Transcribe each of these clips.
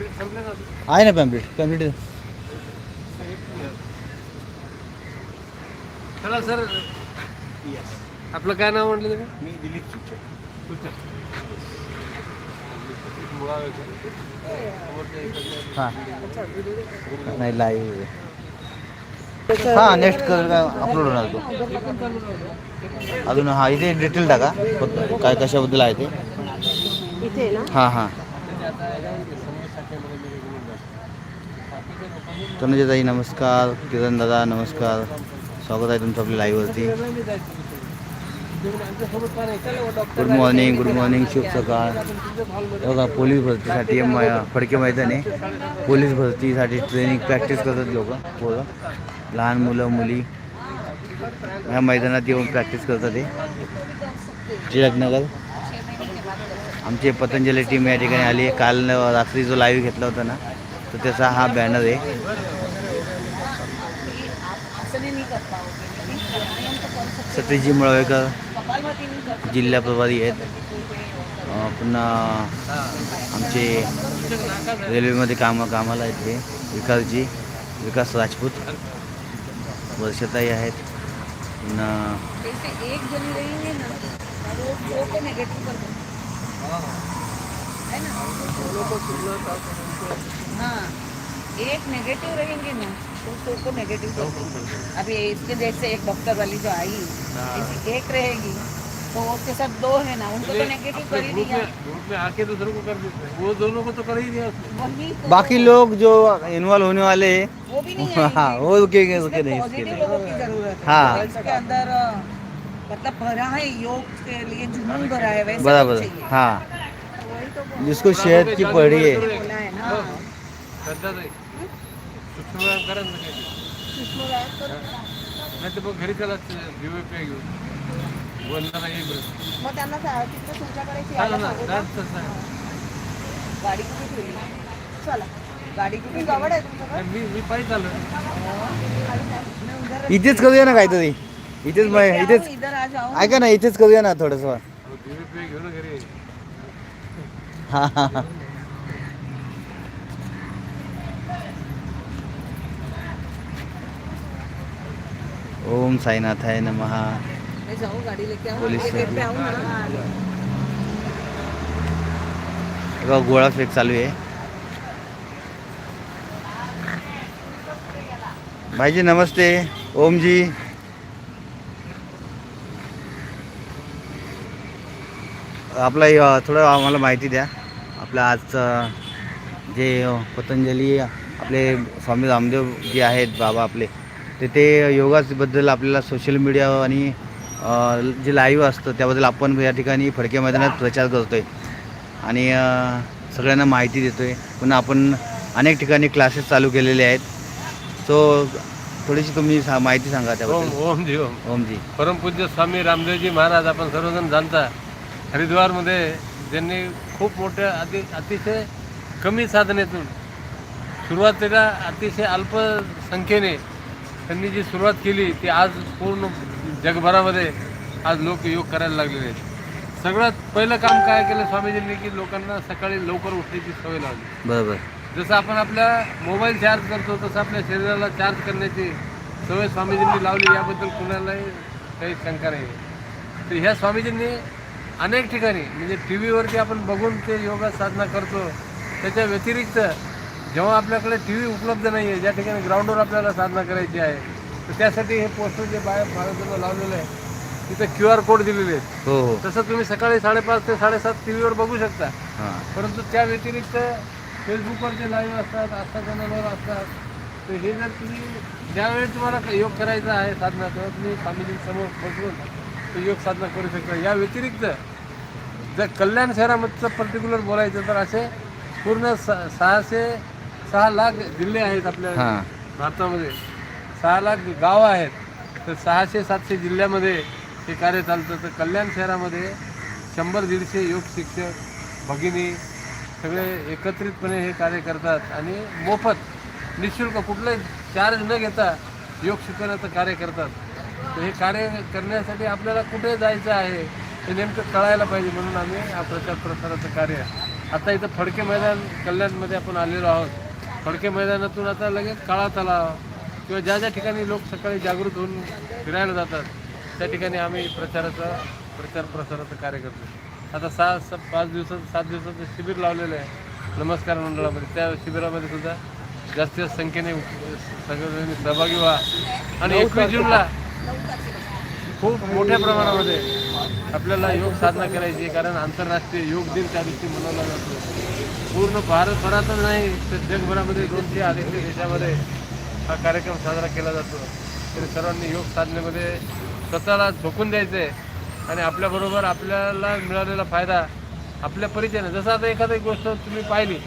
आहे ना pamphlet? Pamphlet चला सर. आपलं काय नाव म्हटलं तुम्ही? मी दिलीप हां. नाही लाईव्ह हां नेक्स्ट कर अपलोड होणार तो. अजून हा इथे डिटेल टाका. फक्त काय कशाबद्दल आहे ते. इथे ना? हां हां. तनुजाताई नमस्कार. किरण दादा नमस्कार. स्वागत आहे तुमचं आपल्या लाईव्हवरती गुड मॉर्निंग गुड मॉर्निंग शुभ सकाळ. बघा पोलीस भरतीसाठी म- फडके मैदान आहे. पोलीस भरतीसाठी ट्रेनिंग प्रॅक्टिस करतात लोक पोरं. लहान मुलं मुली. ह्या मैदानात येऊन प्रॅक्टिस करतात ते टिळकनगर आमची पतंजली टीम या ठिकाणी आली आहे. काल रात्री जो लाईव्ह घेतला होता ना तर त्याचा हा बॅनर आहे. सतीशजी मळवेकर जिल्हा प्रभारी आहेत. पुन्हा आमचे रेल्वेमध्ये काम कामाला आहेत ते. विकासजी विकास राजपूत वर्षताई आहेत. पुन्हा एक है ना हाँ एक नेगेटिव रहेंगे ना तो सौ को नेगेटिव अभी इसके जैसे एक डॉक्टर वाली जो आई एक रहेगी तो उसके साथ दो है ना उनको तो नेगेटिव कर ही दिया। में आके दूसरों को कर देते हैं। वो दोनों को तो कर ही दिया तो। बाकी लोग जो इन्वॉल्व होने वाले वो भी नहीं हाँ वो के के उसके नहीं इसके पॉजिटिव लोगों की ज़रूरत है। हाँ। इसके अंदर मतलब भरा है योग के लिए जुनून भरा है वैसे बराबर हाँ। तो जिसको सेहत की पड़ी है? नाही तर मग घरी त्याला मग त्यांना तिकडे तुमच्याकडे. गाडी कुठे ठेवली चला गाडी कुठे जवळ आहे तुमच्याकडे मी मी पायी चाललो मैं उधर इथेच करूया ना काहीतरी इथेच इथेच ऐका ना इथेच करूया ना थोडंसं हो, घेऊन घरी. हा हा हा. ओम साईनाथाय नमहा मैं जाऊँ गाड़ी लेके आओ पुलिस ना गोळा फेक चालू आहे. भाईजी नमस्ते. ओमजी. आपला थोडं आम्हाला माहिती द्या. आपलं आजचं जे पतंजली आपले स्वामी रामदेव जे आहेत बाबा आपले ते ते योगाबद्दल आपल्याला सोशल मीडिया आणि जे लाईव्ह असतं त्याबद्दल आपण या ठिकाणी फडके मैदानात प्रचार करतो आहे आणि सगळ्यांना माहिती देतो आहे पुन्हा आपण अनेक ठिकाणी क्लासेस चालू केलेले आहेत. सो थोडीशी तुम्ही सा माहिती सांगा त्याबद्दल. ओम जी ओम. ओमजी परमपूज्य स्वामी रामदेवजी महाराज आपण सर्वजण जाणता हरिद्वारमध्ये ज्यांनी खूप मोठ्या अति अतिशय कमी साधनेतून सुरुवातीला अतिशय अल्प संख्येने त्यांनी जी सुरुवात केली ती आज पूर्ण जगभरामध्ये आज लोक योग करायला लागलेले आहेत. सगळ्यात पहिलं काम काय केलं स्वामीजींनी की लोकांना सकाळी लवकर उठण्याची सवय लावली. बरोबर. जसं आपण आपल्या मोबाईल चार्ज करतो तसं आपल्या शरीराला चार्ज करण्याची सवय स्वामीजींनी लावली याबद्दल कुणालाही काही शंका नाही तर ह्या स्वामीजींनी अनेक ठिकाणी म्हणजे टी व्हीवरती आपण बघून ते योगा साधना करतो. त्याच्या व्यतिरिक्त जेव्हा आपल्याकडे टी व्ही उपलब्ध नाही आहे ज्या ठिकाणी ग्राउंडवर आपल्याला साधना करायची आहे तर त्यासाठी हे पोस्टर जे बाहेर महाराजांना लावलेलं आहे तिथं क्यू आर कोड दिलेले आहेत. हो हो. तसं तुम्ही सकाळी साडेपाच ते साडेसात टी व्हीवर बघू शकता. हां. परंतु त्या व्यतिरिक्त फेसबुकवर जे लाईव्ह असतात आस्था चॅनलवर असतात तर हे जर तुम्ही ज्यावेळी तुम्हाला योग करायचा आहे साधना तेव्हा तुम्ही स्वामीजींसमोर बसवून तो योग साधना करू शकता. या व्यतिरिक्त जर कल्याण शहरामधचं पर्टिक्युलर बोलायचं तर असे पूर्ण स सहाशे सहा लाख जिल्हे आहेत आपल्या हां. भारतामध्ये. सहा लाख गावं आहेत. तर सहाशे सातशे जिल्ह्यामध्ये हे कार्य चालतं. तर कल्याण शहरामध्ये शंभर दीडशे योग शिक्षक भगिनी सगळे एकत्रितपणे हे कार्य करतात आणि मोफत निशुल्क कुठलंही चार्ज न घेता योग शिकवण्याचं कार्य करतात. तर हे कार्य करण्यासाठी आपल्याला कुठे जायचं आहे हे नेमकं कळायला पाहिजे म्हणून आम्ही हा प्रचार प्रसाराचं कार्य आता इथं फडके मैदान कल्याणमध्ये आपण आलेलो आहोत. फडके मैदानातून आता लगेच काळा तलाव किंवा ज्या ज्या ठिकाणी लोक सकाळी जागृत होऊन फिरायला जातात त्या ठिकाणी आम्ही प्रचाराचा प्रचार प्रसाराचं कार्य करतो. आता सहा स पाच दिवसात सात दिवसाचं शिबिर लावलेलं आहे. नमस्कार मंडळामध्ये. त्या शिबिरामध्ये सुद्धा जास्तीत जास्त संख्येने सगळ्यांनी सहभागी व्हा. आणि एकवीस जूनला खूप मोठ्या प्रमाणामध्ये आपल्याला योग साधना करायची आहे कारण आंतरराष्ट्रीय योग दिन त्या दिवशी मनवला जातो. पूर्ण भारतभरातच नाही तर जगभरामध्ये दोनशे अडीचशे देशामध्ये हा कार्यक्रम साजरा केला जातो. तरी सर्वांनी योग साधनेमध्ये स्वतःला झोकून द्यायचं आहे आणि आपल्याबरोबर आपल्याला मिळालेला फायदा आपल्या परिचयाने. जसं आता एखादी गोष्ट तुम्ही पाहिली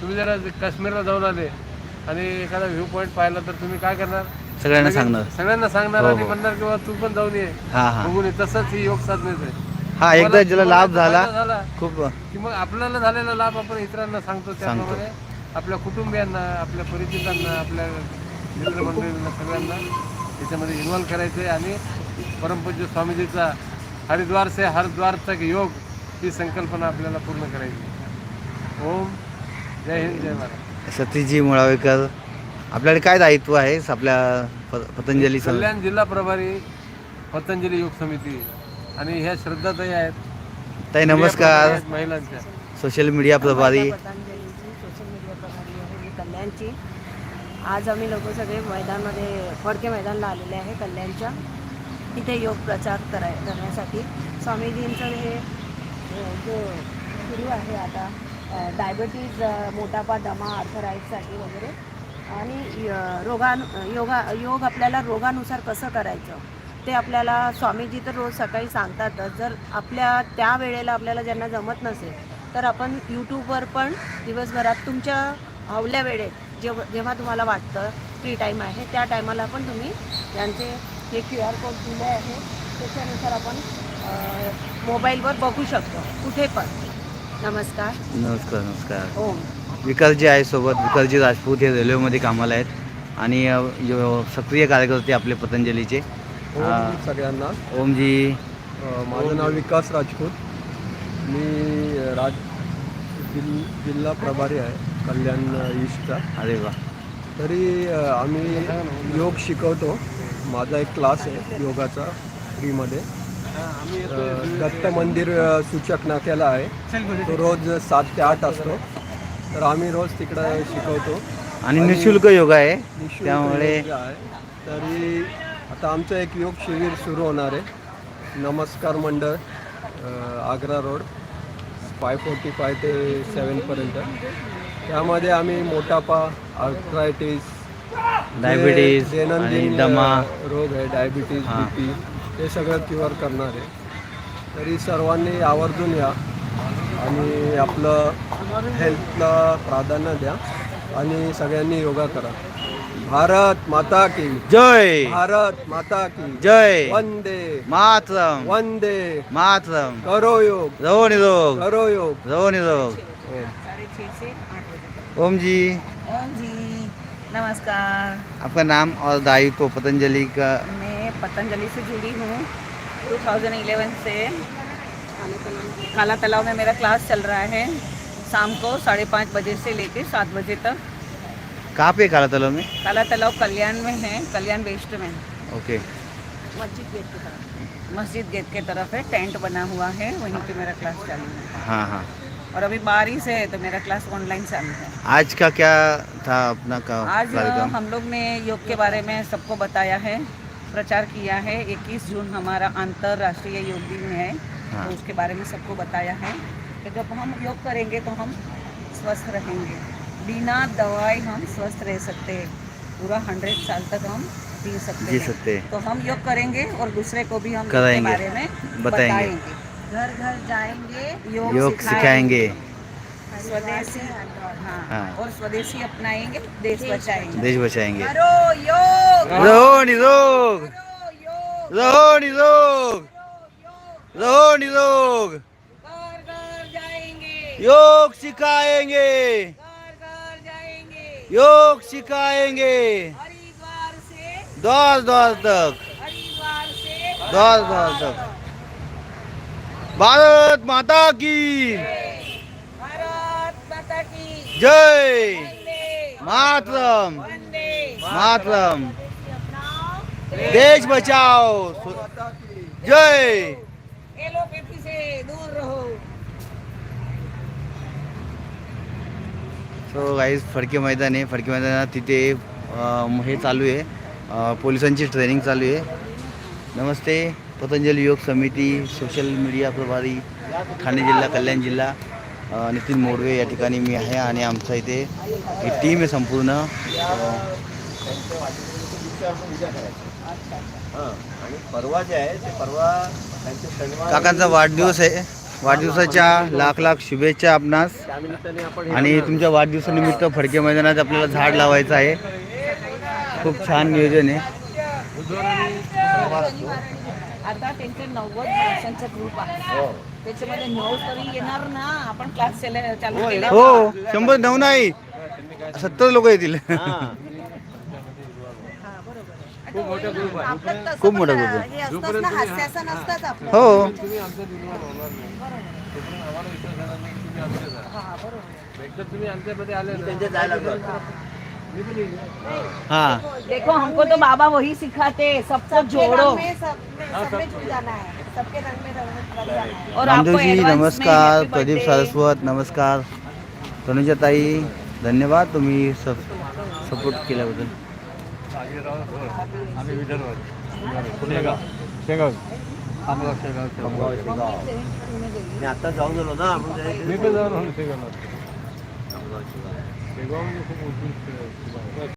तुम्ही जरा काश्मीरला जाऊन आले आणि एखादा व्ह्यू पॉईंट पाहिला तर तुम्ही काय करणार? सगळ्यांना सांगणार. सगळ्यांना सांगणार हो, आणि हो. म्हणणार किंवा तू पण जाऊन ये. हा हा. बघून ये तसंच ही योग साधनेच आहे. हा एकदा ज्याला लाभ झाला फायदा झाला खूप की मग आपल्याला झालेला लाभ आपण इतरांना सांगतो त्याप्रमाणे आपल्या कुटुंबियांना आपल्या परिचितांना आपल्या मित्रमंडळींना सगळ्यांना याच्यामध्ये इन्व्हॉल्व करायचं आहे. आणि परमपूज्य स्वामीजीचा हरिद्वार से हरिद्वार तक योग ही संकल्पना आपल्याला पूर्ण करायची ओम. जय हिंद जय महाराज सतीजी मुळावेकर आपल्याकडे काय दायित्व आहे? आपल्या प- पतंजली सं- कल्याण जिल्हा प्रभारी पतंजली योग समिती. आणि ह्या श्रद्धाताई आहेत. ताई नमस्कार. आहेत महिलांच्या. सोशल मीडिया प्रभारी. माझ्या पतंजलीची सोशल मीडिया प्रभारी आहे मी कल्याणची. आज आम्ही लोक सगळे मैदानमध्ये फडके मैदानला आलेले आहे कल्याणच्या. इथे योग प्रचार कराय करण्यासाठी. स्वामीजींचं हे अ, जो सुरू आहे आता डायबिटीज मोटापा दमा आर्थराईटसाठी वगैरे. आणि रोगान योगा योग आपल्याला रोगानुसार कसं करायचं ते आपल्याला स्वामीजी तर रोज सकाळी सांगतातच. जर आपल्या त्या वेळेला आपल्याला ज्यांना जमत नसेल तर आपण यूट्यूबवर पण दिवसभरात तुमच्या हवल्या वेळेत जेव्हा जेव्हा तुम्हाला वाटतं फ्री टाईम आहे त्या टायमाला पण तुम्ही त्यांचे हे क्यू आर कोड दिले आहे त्याच्यानुसार आपण मोबाईलवर बघू शकतो कुठे पण. नमस्कार. नमस्कार नमस्कार. ओम. विकासजी आहे सोबत. विकासजी राजपूत हे रेल्वेमध्ये कामाला आहेत. आणि सक्रिय कार्यकर्ते आपले पतंजलीचे. सगळ्यांना. ओमजी. माझं नाव विकास राजपूत. मी राज जिल जिल्हा प्रभारी आहे कल्याण ईस्टचा. अरे वा. तरी आम्ही योग शिकवतो. माझा एक क्लास आहे योगाचा फ्रीमध्ये. दत्त मंदिर सूचक नाक्याला आहे. तो रोज सात ते आठ असतो. तर आम्ही रोज तिकडं शिकवतो. आणि निशुल्क योगा आहे. निशुल्क त्यामुळे योग आहे. तरी आता आमचं एक योग शिबिर सुरू होणार आहे. नमस्कार मंडळ अ, Agra road five forty five ते सेवनपर्यंत त्यामध्ये आम्ही मोटापा आर्थरायटिस डायबिटीज आणि दमा. रोग आहे डायबिटीज हां. बी पी ते सगळं क्युअर करणार आहे. तरी सर्वांनी आवर्जून या. आणि आपलं हेल्थला प्राधान्य द्या आणि सगळ्यांनी योगा करा. भारत माता की जय. भारत माता की जय. वंदे. मातरम. वंदे. मातरम. करो योग. रहो निरोग. करो योग. रहो निरोग. बजे ओम जी ओम जी नमस्कार. आपका नाम और दायित्व पतंजलि का मैं पतंजलि से जुड़ी हूँ 2011 से। काला तालाब में मेरा क्लास चल रहा है शाम को साढ़े पाँच बजे से लेकर सात बजे तक। कहाँ पे काला तलाव में? काला तालाब कल्याण में है कल्याण वेस्ट में। ओके। मस्जिद गेट की तरफ़। मस्जिद गेट के तरफ़ है टेंट बना हुआ है वहीं पे मेरा क्लास चालू है। हाँ हाँ। और अभी बारिश है तो मेरा क्लास ऑनलाइन चालू है। आज का क्या था अपना का आज हम लोग ने योग के बारे में सबको बताया है प्रचार किया है। 21 जून हमारा अंतर्राष्ट्रीय योग दिन है। हाँ। तो उसके बारे में सबको बताया है कि जब हम योग करेंगे तो हम स्वस्थ रहेंगे। बिना दवाई हम स्वस्थ रह सकते हैं पूरा हंड्रेड साल तक हम जी सकते जी सकते। हैं तो हम योग करेंगे और दूसरे को भी हम योग के बारे में बताएँगे। घर घर जाएँगे योग, योग सिखाएँगे। स्वदेशी हाँ, हाँ। और स्वदेशी अपनाएँगे देश बचाएँगे। देश बचाएँगे। करो योग। रहो निरोग। रहो निरोग। रहो निरोग। घर घर जाएंगे। योग सिखाएंगे। घर घर जाएंगे। योग सिखाएंगे। हरिद्वार से द्वार द्वार तक। हरिद्वार से द्वार द्वार तक। भारत माता की। भारत जय। मातरम। मातरम। देश बचाओ। जय। एलोपैथी से दूर रहो। सो गाईज फडके मैदान आहे. फडके मैदानात तिथे अं, हे चालू आहे. अं, पोलिसांची ट्रेनिंग चालू आहे. नमस्ते. पतंजली योग समिती सोशल मीडिया प्रभारी ठाणे जिल्हा कल्याण जिल्हा. अं, नितीन मोडवे या ठिकाणी मी आहे आणि आमचा इथे ही टीम आहे संपूर्ण. अं, आणि परवा जे आहे ते परवा काकांचा वाढदिवस आहे. वाढदिवसाच्या लाख लाख शुभेच्छा आपणास. आणि तुमच्या वाढदिवसानिमित्त फडके मैदानात आपल्याला झाड लावायचं आहे. खूप छान नियोजन आहे. आता त्यांचे नव्वद वर्षांचा ग्रुप आहे. त्याच्यामध्ये नऊ तरी येणार ना. आपण क्लास चालू केला हो शंभर नऊ नाही. सत्तर लोक येतील. खूप मोठा ग्रुप हो हाँ देखो हमको तो बाबा वही सिखाते सबको जोड़ो। रामदेव जी नमस्कार। प्रदीप सारस्वत नमस्कार। तनुजाताई धन्यवाद तुम्हें सब सपोर्ट के केल्याबद्दल. आम्ही विदर्भात. कुठलं गाव? शेगाव. आमगाव शेगाव मी आता जाऊन आलो ना आपण मी पण जाऊन आलो शेगावला. शेगाव. म्हणजे खूप उत्कृष्ट